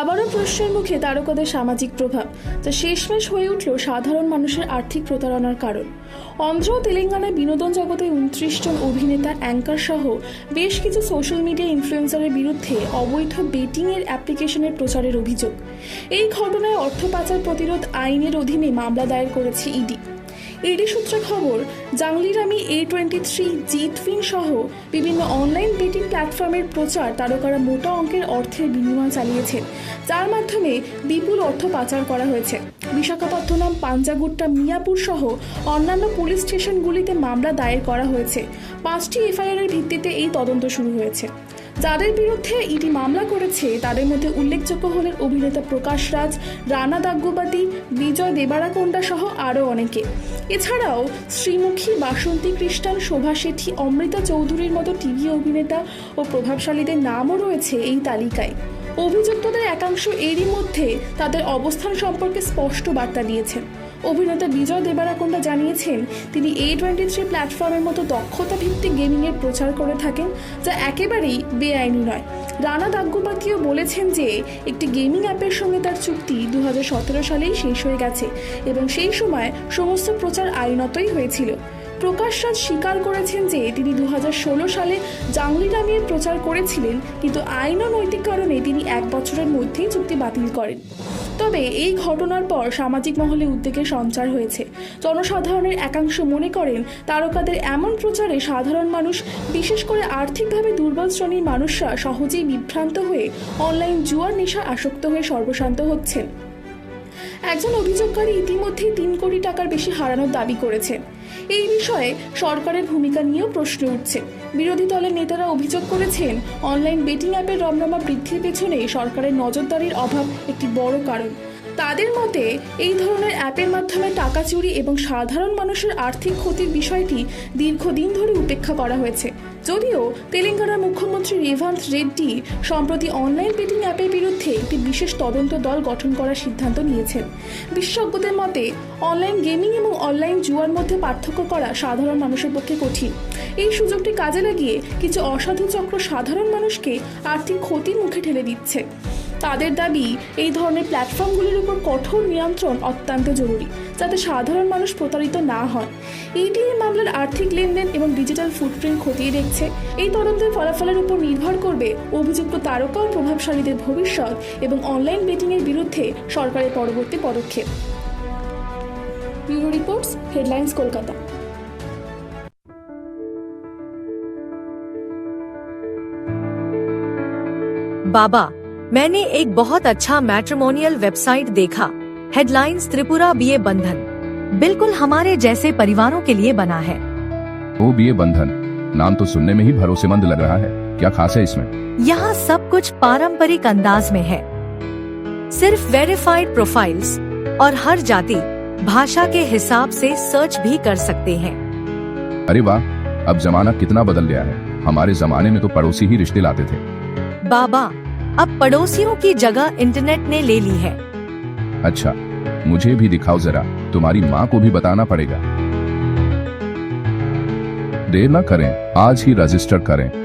আবারও প্রশ্নের মুখে তারকাদের সামাজিক প্রভাব। যা শেষমেশ হয়ে উঠল সাধারণ মানুষের আর্থিক প্রতারণার কারণ। অন্ধ্র ও তেলেঙ্গানায় বিনোদন জগতে উনত্রিশ জন অভিনেতা অ্যাঙ্কার সহ বেশ কিছু সোশ্যাল মিডিয়া ইনফ্লুয়েন্সারের বিরুদ্ধে অবৈধ বেটিংয়ের অ্যাপ্লিকেশনের প্রচারের অভিযোগ। এই ঘটনায় অর্থ পাচার প্রতিরোধ আইনের অধীনে মামলা দায়ের করেছে ইডি। ইডি সূত্রে খবর জাংলিরামি এ টোয়েন্টি থ্রি জি জিটফিন সহ বিভিন্ন অনলাইন বেটিং প্ল্যাটফর্মের প্রচার তারকারা মোটা অঙ্কের অর্থের বিনিময় চালিয়েছেন, যার মাধ্যমে বিপুল অর্থ পাচার করা হয়েছে। বিশাখাপত্তনম, পাঞ্জাগুট্টা, মিয়াপুর সহ অন্যান্য পুলিশ স্টেশনগুলিতে মামলা দায়ের করা হয়েছে। পাঁচটি এফআইআরের ভিত্তিতে এই তদন্ত শুরু হয়েছে। যাদের বিরুদ্ধে ইডি মামলা করেছে, তাদের মধ্যে উল্লেখযোগ্য হলেন অভিনেতা প্রকাশ রাজ, রানা দাগ্যবাদী বিজয় দেবারাকোন্ডা সহ আরও অনেকে। এছাড়াও শ্রীমুখী বাসন্তী খ্রিস্টান শোভা শেঠি, অমৃতা চৌধুরীর মতো টিভি অভিনেতা ও প্রভাবশালীদের নামও রয়েছে এই তালিকায়। অভিযুক্তদের একাংশ এরই মধ্যে তাদের অবস্থান সম্পর্কে স্পষ্ট বার্তা দিয়েছেন। অভিনেতা বিজয় দেবারাকোন্ডা জানিয়েছেন, তিনি এ টোয়েন্টি থ্রি প্ল্যাটফর্মের মতো দক্ষতা ভিত্তিক গেমিংয়ের প্রচার করে থাকেন, যা একেবারেই বেআইনি নয়। রানা দাগ্গুবাতিও বলেছেন যে, একটি গেমিং অ্যাপের সঙ্গে তার চুক্তি দু হাজার সতেরো সালেই শেষ হয়ে গেছে এবং সেই সময় সমস্ত প্রচার আইনতই হয়েছিল। প্রকাশ স্বীকার করেছেন যে তিনি দু হাজার ষোলো সালে জাংলি নামিয়ে প্রচার করেছিলেন, কিন্তু আইন ও নৈতিক কারণে তিনি এক বছরের মধ্যেই চুক্তি বাতিল করেন। তবে এই ঘটনার পর সামাজিক মহলে উদ্বেগের সঞ্চার হয়েছে। জনসাধারণের একাংশ মনে করেন, তারকাদের এমন প্রচারে সাধারণ মানুষ, বিশেষ করে আর্থিকভাবে দুর্বল শ্রেণির মানুষরা সহজেই বিভ্রান্ত হয়ে অনলাইন জুয়ার নেশা আসক্ত হয়ে সর্বশান্ত হচ্ছেন। একজন অভিযোগকারী ইতিমধ্যেই তিন কোটি টাকার বেশি হারানোর দাবি করেছেন। এই বিষয়ে সরকারের ভূমিকা নিয়েও প্রশ্ন উঠছে। বিরোধী দলের নেতারা অভিযোগ করেছেন, অনলাইন বেটিং অ্যাপের রমরমা বৃদ্ধির পেছনে সরকারের নজরদারির অভাব একটি বড় কারণ। তাদের মতে, এই ধরনের অ্যাপের মাধ্যমে টাকা চুরি এবং সাধারণ মানুষের আর্থিক ক্ষতির বিষয়টি দীর্ঘদিন ধরে উপেক্ষা করা হয়েছে। যদিও তেলেঙ্গানার মুখ্যমন্ত্রী রেভান্ত রেড্ডি সম্প্রতি অনলাইন বেটিং অ্যাপের বিশেষ তদন্ত দল গঠন করার সিদ্ধান্ত নিয়েছেন। বিশেষজ্ঞদের মতে অনলাইন গেমিং এবং অনলাইন জুয়ার মধ্যে পার্থক্য করা সাধারণ মানুষের পক্ষে কঠিন। এই সুযোগটি কাজে লাগিয়ে কিছু অসাধু চক্র সাধারণ মানুষকে আর্থিক ক্ষতির মুখে ঠেলে দিচ্ছে। তাদের দাবি, এই ধরনের প্ল্যাটফর্মগুলির উপর কঠোর নিয়ন্ত্রণ অত্যন্ত জরুরি। যাতে সাধারণ মানুষ প্রতারিত না হন ইডি এই মামলার আর্থিক লেনদেন এবং ডিজিটাল ফুটপ্রিন্ট খতিয়ে দেখছে এই তদন্তের ফলাফলের উপর নির্ভর করবে অভিযুক্ত তারকা ও প্রভাবশালীদের ভবিষ্যৎ এবং অনলাইন বেটিংয়ের বিরুদ্ধে সরকারের পরবর্তী পদক্ষেপ ব্যুরো রিপোর্টস হেডলাইন্স কলকাতা बाबा मैंने एक बहुत अच्छा मैट्रिमोनियल वेबसाइट देखा हेडलाइंस त्रिपुरा बीए बंधन बिल्कुल हमारे जैसे परिवारों के लिए बना है। ओ बी ए बंधन नाम तो सुनने में ही भरोसेमंद लग रहा है। क्या खास है इसमें? यहाँ सब कुछ पारंपरिक अंदाज में है। सिर्फ़ वेरिफाइड प्रोफाइल्स और हर जाति भाषा के हिसाब से सर्च भी कर सकते हैं। अरे वाह अब जमाना कितना बदल गया है। हमारे जमाने में तो पड़ोसी ही रिश्ते लाते थे। बाबा अब पड़ोसियों की जगह इंटरनेट ने ले ली है। अच्छा मुझे भी दिखाओ जरा, तुम्हारी माँ को भी बताना पड़ेगा। देर ना करें, आज ही रजिस्टर करें।